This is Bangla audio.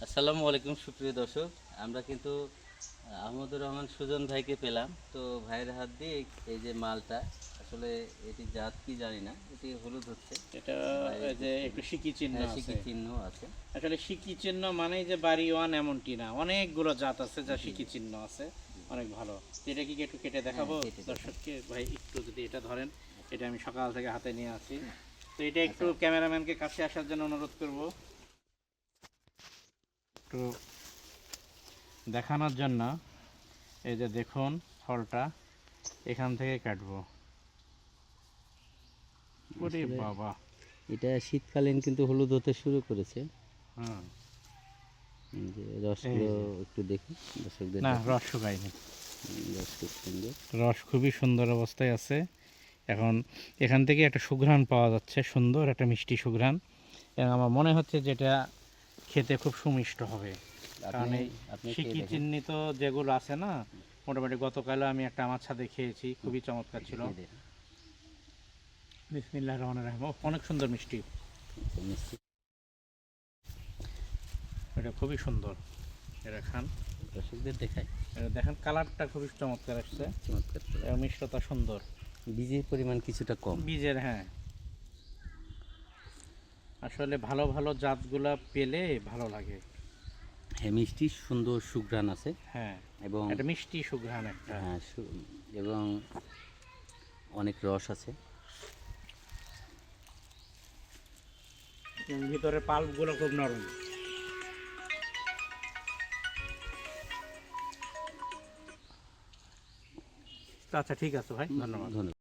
আসসালামু আলাইকুম সুপ্রিয় দর্শক। আমরা কিন্তু আহমদুর রহমান সুজন ভাইকে পেলাম। তো ভাইয়ের হাত দিয়ে এই- যে মালটা আসলে এটি জাত কি জানি না এটি হলুদ হচ্ছে। এটা যে একটু সিকি চিহ্ন হ্যাঁ, সিকি চিহ্ন আছে। আসলে সিকি চিহ্ন মানেই যে বাড়ি ওয়ান এমনটি না অনেকগুলো জাত আছে যা সিকি চিহ্ন আছে। অনেক ভালো। এটা কি একটু কেটে দেখাবো? হ্যাঁ, কেটে দেখান। দর্শককে ভাই একটু যদি এটা ধরেন এটা আমি সকাল থেকে হাতে নিয়ে আসি। তো এটা একটু ক্যামেরাম্যানকে কাছে আসার জন্য অনুরোধ করব। একটু দেখানোর জন্য এই যে দেখুন ফলটা এখান থেকে কাটবো। ওরে বাবা। এটা শীতকালীন কিন্তু হলুদ হতে শুরু করেছে। যে রসগুলো একটু দেখি দর্শকদের না রস শুকায়নি। হুম, রস খুব সুন্দর। রস খুবই সুন্দর অবস্থায় আছে। এখন এখান থেকে একটা সুঘ্রাণ পাওয়া যাচ্ছে সুন্দর একটা মিষ্টি সুঘ্রাণ। এবং আমার মনে হচ্ছে যেটা খেতে খুব সুমিষ্ট হবে। কারণ এই সিকি চিহ্নিত যেগুলো আছে না মোটামুটি গতকালও আমি একটা আমার ছাদে খেয়েছি খুবই চমৎকার ছিল। বিসমিল্লাহ রহমান রাহিম। অনেক সুন্দর মিষ্টি। এটা খুবই সুন্দর। এটা খান। দর্শকদের দেখাই। এটা দেখেন কালারটা খুবই চমৎকার আসছে। চমৎকার। এবং মিষ্টতা সুন্দর। বীজের পরিমাণ কিছুটা কম। বীজের হ্যাঁ। আসলে ভালো ভালো জাতগুলা পেলে ভালো লাগে। হ্যাঁ মিষ্টি সুন্দর সুঘ্রাণ আছে। হ্যাঁ এবং একটা মিষ্টি সুঘ্রাণ একটা। হ্যাঁ এবং অনেক রস আছে। ভিতরে পাল্পগুলো খুব নরম। আচ্ছা ঠিক আছে ভাই ধন্যবাদ। ধন্যবাদ।